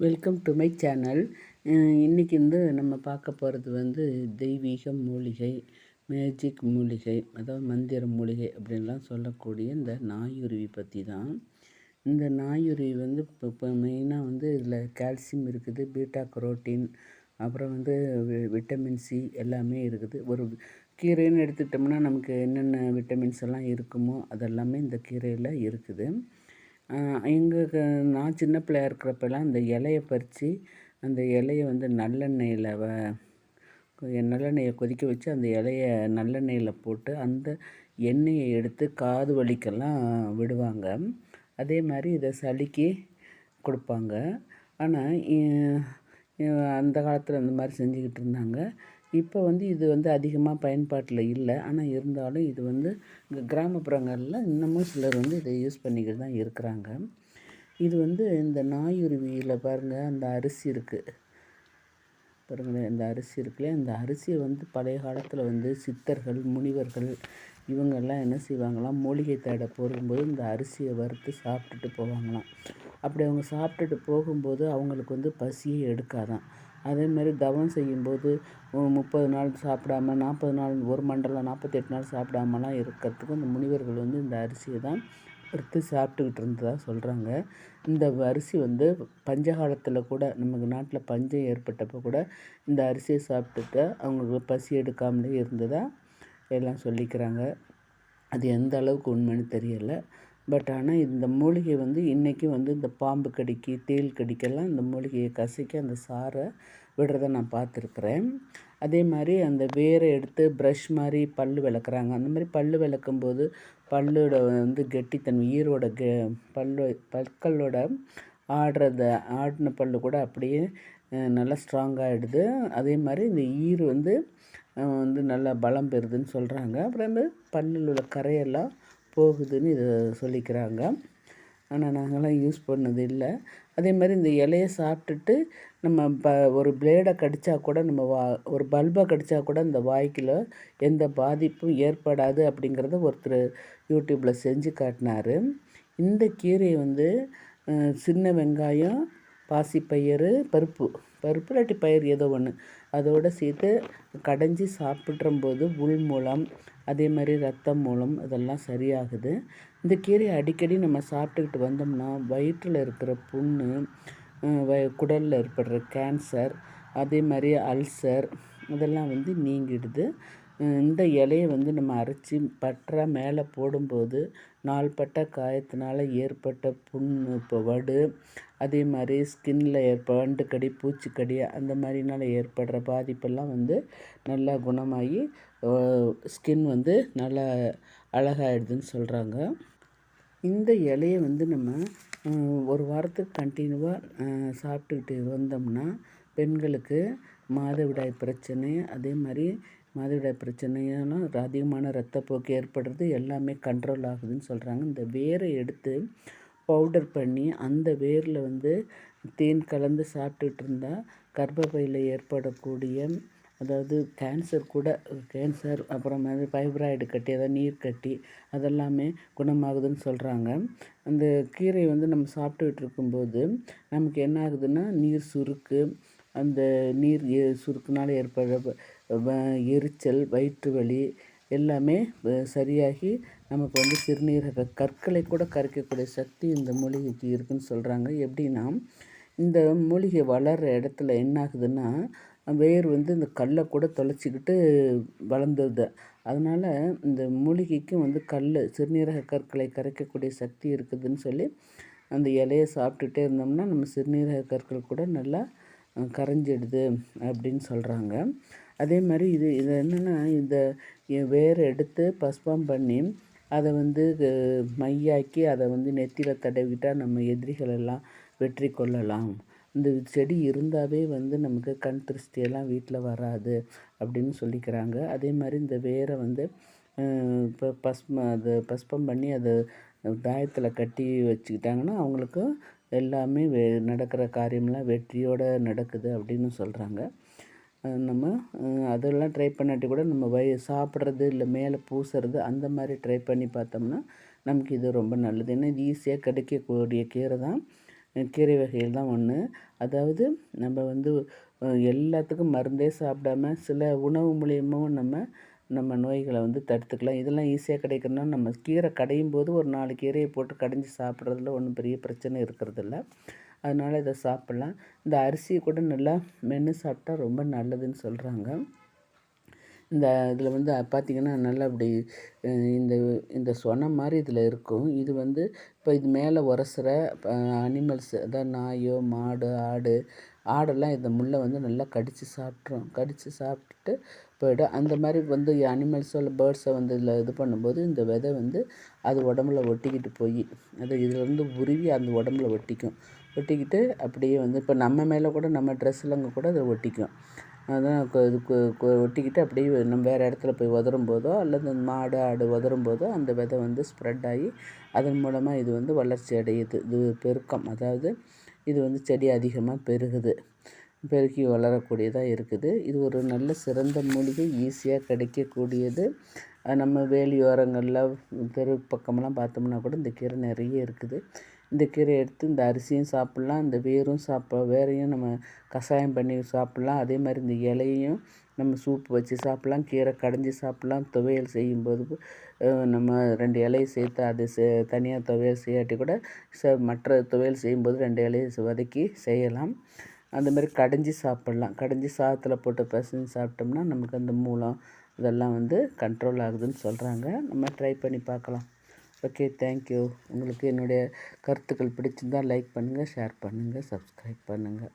Welcome to my channel இன்றைக்கி வந்து நம்ம பார்க்க போகிறது வந்து தெய்வீக மூலிகை மேஜிக் மூலிகை அதாவது மந்திர மூலிகை அப்படின்லாம் சொல்லக்கூடிய இந்த நாயுருவி பற்றி தான். இந்த நாயுருவி வந்து இப்போ இப்போ மெயினாக வந்து இதில் கால்சியம் இருக்குது பீட்டா கரோட்டின் அப்புறம் வந்து விட்டமின் சி எல்லாமே இருக்குது. ஒரு கீரைன்னு எடுத்துக்கிட்டோம்னா நமக்கு என்னென்ன விட்டமின்ஸ் எல்லாம் இருக்குமோ அதெல்லாமே இந்த கீரையில் இருக்குது. எங்களுக்கு நான் சின்ன பிள்ளையா இருக்கிறப்பெல்லாம் அந்த இலைய பறித்து அந்த இலைய வந்து நல்லெண்ணெயில் வ நல்லெண்ணெயை கொதிக்க வச்சு அந்த இலைய நல்லெண்ணெயில் போட்டு அந்த எண்ணெயை எடுத்து காது வலிக்கெல்லாம் விடுவாங்க. அதே மாதிரி இதை சளிக்கு கொடுப்பாங்க. ஆனால் அந்த காலத்தில் அந்த மாதிரி செஞ்சுக்கிட்டு இருந்தாங்க. இப்போ வந்து இது வந்து அதிகமாக பயன்பாட்டில் இல்லை. ஆனால் இருந்தாலும் இது வந்து கிராமப்புறங்களில் இன்னமும் சிலர் வந்து இதை யூஸ் பண்ணிக்கிட்டு தான் இருக்கிறாங்க. இது வந்து இந்த நாயுருவியில் பாருங்கள் அந்த அரிசி இருக்குது பாருங்களேன் இந்த அரிசி இருக்குல்லையா? இந்த அரிசியை வந்து பழைய காலத்தில் வந்து சித்தர்கள் முனிவர்கள் இவங்கெல்லாம் என்ன செய்வாங்களாம்? மூலிகை தேட போகும்போது இந்த அரிசியை வறுத்து சாப்பிட்டுட்டு போவாங்களாம். அப்படி அவங்க சாப்பிட்டுட்டு போகும்போது அவங்களுக்கு வந்து பசியே எடுக்காதான். அதேமாரி தவம் செய்யும்போது முப்பது நாள் சாப்பிடாம நாற்பது நாள் ஒரு மண்டலம் நாற்பத்தெட்டு நாள் சாப்பிடாமலாம் இருக்கிறதுக்கு இந்த முனிவர்கள் வந்து இந்த அரிசியை தான் எடுத்து சாப்பிட்டுக்கிட்டு இருந்ததாக சொல்கிறாங்க இந்த அரிசி வந்து பஞ்ச காலத்தில் கூட நமக்கு நாட்டில் பஞ்சம் ஏற்பட்டப்போ கூட இந்த அரிசியை சாப்பிட்டுட்டு அவங்களுக்கு பசி எடுக்காமலே இருந்ததாக எல்லாம் சொல்லிக்கிறாங்க. அது எந்த அளவுக்கு உண்மைன்னு தெரியலை. பட் ஆனால் இந்த மூலிகை வந்து இன்றைக்கி வந்து இந்த பாம்பு கடிக்கு தேள் கடிக்கெல்லாம் இந்த மூலிகையை கசக்கி அந்த சாரை விடுறத நான் பார்த்துருக்குறேன். அதே மாதிரி அந்த வேரை எடுத்து ப்ரஷ் மாதிரி பல் விளக்குறாங்க. அந்த மாதிரி பல் விளக்கும்போது பல்லோட வந்து கெட்டித்தன்மை ஈரோட கெ பல்லு பற்களோட ஆடுறத ஆடின பல் கூட அப்படியே நல்லா ஸ்ட்ராங்காகிடுது அதே மாதிரி இந்த ஈர் வந்து வந்து நல்லா பலம் பெறுதுன்னு சொல்கிறாங்க அப்புறம் வந்து பல்லில் உள்ள கரையெல்லாம் போகுதுன்னு இதை சொல்லிக்கிறாங்க. ஆனால் நாங்களாம் யூஸ் பண்ணது இல்லை. அதே மாதிரி இந்த இலையை சாப்பிட்டுட்டு நம்ம ப ஒரு பிளேடை கடித்தா கூட நம்ம வா ஒரு பல்பை கடித்தா கூட இந்த வாய்க்கில் எந்த பாதிப்பும் ஏற்படாது அப்படிங்கிறத ஒருத்தர் யூடியூப்பில் செஞ்சு காட்டினார். இந்த கீரையை வந்து சின்ன வெங்காயம் பாசிப்பயிறு பருப்பு பருப்பு இல்லாட்டி பயிர் ஏதோ ஒன்று அதோடு சேர்த்து கடைஞ்சி சாப்பிட்றம்போது உள் மூலம் அதே மாதிரி ரத்தம் மூலம் இதெல்லாம் சரியாகுது. இந்த கீரையை அடிக்கடி நம்ம சாப்பிட்டுக்கிட்டு வந்தோம்னா வயிற்றில் இருக்கிற புண்ணு வ குடலில் ஏற்படுற கேன்சர் அதே மாதிரி அல்சர் இதெல்லாம் வந்து நீங்கிடுது. இந்த இலையை வந்து நம்ம அரைச்சி பற்றா மேலே போடும்போது நாள்பட்ட காயத்தினால ஏற்பட்ட புண்ணு இப்போ வடு அதே மாதிரி ஸ்கின்னில் ஏற்ப வண்டுக்கடி பூச்சிக்கடி அந்த மாதிரினால ஏற்படுற பாதிப்பெல்லாம் வந்து நல்லா குணமாகி ஸ்கின் வந்து நல்லா அழகாயிடுதுன்னு சொல்கிறாங்க இந்த இலையை வந்து நம்ம ஒரு வாரத்துக்கு கண்டினியூவாக சாப்பிட்டுக்கிட்டு வந்தோம்னா பெண்களுக்கு மாதவிடாய் பிரச்சனை அதே மாதிரி மாதவிடாய் பிரச்சனையான அதிகமான ரத்தப்போக்கு ஏற்படுறது எல்லாமே கண்ட்ரோல் ஆகுதுன்னு சொல்கிறாங்க இந்த வேரை எடுத்து பவுடர் பண்ணி அந்த வேரில் வந்து தேன் கலந்து சாப்பிட்டுட்டு இருந்தால் கர்ப்பப்பையில் ஏற்படக்கூடிய அதாவது கேன்சர் கூட கேன்சர் அப்புறம் வந்து ஃபைப்ராய்டு கட்டி அதாவது நீர் கட்டி அதெல்லாமே குணமாகுதுன்னு சொல்கிறாங்க அந்த கீரை வந்து நம்ம சாப்பிட்டுக்கிட்டு இருக்கும்போது நமக்கு என்ன ஆகுதுன்னா நீர் சுருக்கு அந்த நீர் சுருக்குனால் ஏற்படுற எரிச்சல் வயிற்று வலி எல்லாமே சரியாகி நமக்கு வந்து சிறுநீரக கற்களை கூட கரைக்கக்கூடிய சக்தி இந்த மூலிகைக்கு இருக்குதுன்னு சொல்கிறாங்க எப்படின்னா இந்த மூலிகை வளர்கிற இடத்துல என்ன ஆகுதுன்னா வேர் வந்து இந்த கல்லை கூட தொலைச்சிக்கிட்டு வளர்ந்துருது அதனால் இந்த மூலிகைக்கும் வந்து கல் சிறுநீரக கற்களை கரைக்கக்கூடிய சக்தி இருக்குதுன்னு சொல்லி அந்த இலையை சாப்பிட்டுட்டே இருந்தோம்னா நம்ம சிறுநீரக கற்கள் கூட நல்லா கரைஞ்சிடுது அப்படின்னு சொல்கிறாங்க அதே மாதிரி இது இது என்னென்னா இந்த வேர் எடுத்து பஸ்பம் பண்ணி அதை வந்து மையாக்கி அதை வந்து நெத்தியில் தடவிட்டால் நம்ம எதிரிகளெல்லாம் வெற்றி கொள்ளலாம். இந்த செடி இருந்தாவே வந்து நமக்கு கண் திருஷ்டியெல்லாம் வீட்டில் வராது அப்படின்னு சொல்லிக்கிறாங்க. அதே மாதிரி இந்த வேரை வந்து இப்போ பஸ்ம அதை பஸ்பம் பண்ணி அதை தாயத்தில் கட்டி வச்சுக்கிட்டாங்கன்னா அவங்களுக்கு எல்லாமே வே நடக்கிற காரியம்லாம் வெற்றியோடு நடக்குது அப்படின்னு சொல்கிறாங்க நம்ம அதெல்லாம் ட்ரை பண்ணாட்டி கூட நம்ம வய சாப்பிட்றது இல்லை மேலே பூசுறது அந்த மாதிரி ட்ரை பண்ணி பார்த்தோம்னா நமக்கு இது ரொம்ப நல்லது. ஏன்னா இது ஈஸியாக கிடைக்கக்கூடிய கீரை தான். கீரை வகைகள் தான் ஒன்று அதாவது நம்ம வந்து எல்லாத்துக்கும் மருந்தே சாப்பிடாம சில உணவு மூலியமும் நம்ம நம்ம நோய்களை வந்து தடுத்துக்கலாம். இதெல்லாம் ஈஸியாக கிடைக்கணும்னா நம்ம கீரை கடையும் போது ஒரு நாலு கீரையை போட்டு கடைஞ்சி சாப்பிட்றதுல ஒன்றும் பெரிய பிரச்சனை இருக்கிறதில்ல. அதனால் இதை சாப்பிட்லாம். இந்த அரிசியை கூட நல்லா மென்று சாப்பிட்டா ரொம்ப நல்லதுன்னு சொல்கிறாங்க இந்த இதில் வந்து பார்த்திங்கன்னா நல்லா அப்படி இந்த இந்த சொன்ன மாதிரி இதில் இருக்கும். இது வந்து இப்போ இது மேலே உரசுற அனிமல்ஸ் அதாவது நாயோ மாடு ஆடு ஆடெல்லாம் இந்த முள்ளை வந்து நல்லா கடித்து சாப்பிட்ரும் கடித்து சாப்பிட்டுட்டு போய்டும் அந்த மாதிரி வந்து அனிமல்ஸோ இல்லை பேர்ட்ஸை வந்து இதில் இது பண்ணும்போது இந்த விதை வந்து அது உடம்புல ஒட்டிக்கிட்டு போய் அது இதிலேருந்து உருவி அந்த உடம்புல ஒட்டிக்கும். ஒட்டிக்கிட்டு அப்படியே வந்து இப்போ நம்ம மேலே கூட நம்ம ட்ரெஸ்ஸில் கூட அதை ஒட்டிக்கும். அதான் இது ஒட்டிக்கிட்டு அப்படியே நம்ம வேறு இடத்துல போய் உதறும் போதோ அல்லது மாடு ஆடு உதறும் போதோ அந்த விதை வந்து ஸ்ப்ரெட் ஆகி அதன் மூலமாக இது வந்து வளர்ச்சி அடையுது. இது பெருக்கம். அதாவது இது வந்து செடி அதிகமாக பெருகுது. பெருக்கி வளரக்கூடியதாக இருக்குது. இது ஒரு நல்ல சிறந்த மூலிகை ஈஸியாக கிடைக்கக்கூடியது. நம்ம வேலியோரங்களில் தெரு பக்கமெல்லாம் பார்த்தோம்னா கூட இந்த கீரை நிறைய இருக்குது. இந்த கீரையை எடுத்து இந்த அரிசியும் சாப்பிட்லாம் இந்த வேரும் சாப்பிட வேரையும் நம்ம கஷாயம் பண்ணி சாப்பிட்லாம். அதே மாதிரி இந்த இலையையும் நம்ம சூப் வச்சு சாப்பிட்லாம் கீரை கடைஞ்சி சாப்பிட்லாம். துவையல் செய்யும்போது நம்ம ரெண்டு இலையை சேர்த்து அது தனியாக துவையல் செய்யாட்டி கூட ச மற்ற துவையல் செய்யும்போது ரெண்டு இலையை வதக்கி செய்யலாம். அந்த மாதிரி கடைஞ்சி சாப்பிட்லாம். கடைஞ்சி சாதத்தில் போட்டு பசங்க சாப்பிட்டோம்னா நமக்கு அந்த மூலம் இதெல்லாம் வந்து கண்ட்ரோல் ஆகுதுன்னு சொல்கிறாங்க நம்ம ட்ரை பண்ணி பார்க்கலாம். ஓகே தேங்க்யூ உங்களுக்கு என்னுடைய கருத்துக்கள் பிடிச்சிருந்தால் லைக் பண்ணுங்கள் ஷேர் பண்ணுங்கள் சப்ஸ்கிரைப் பண்ணுங்கள்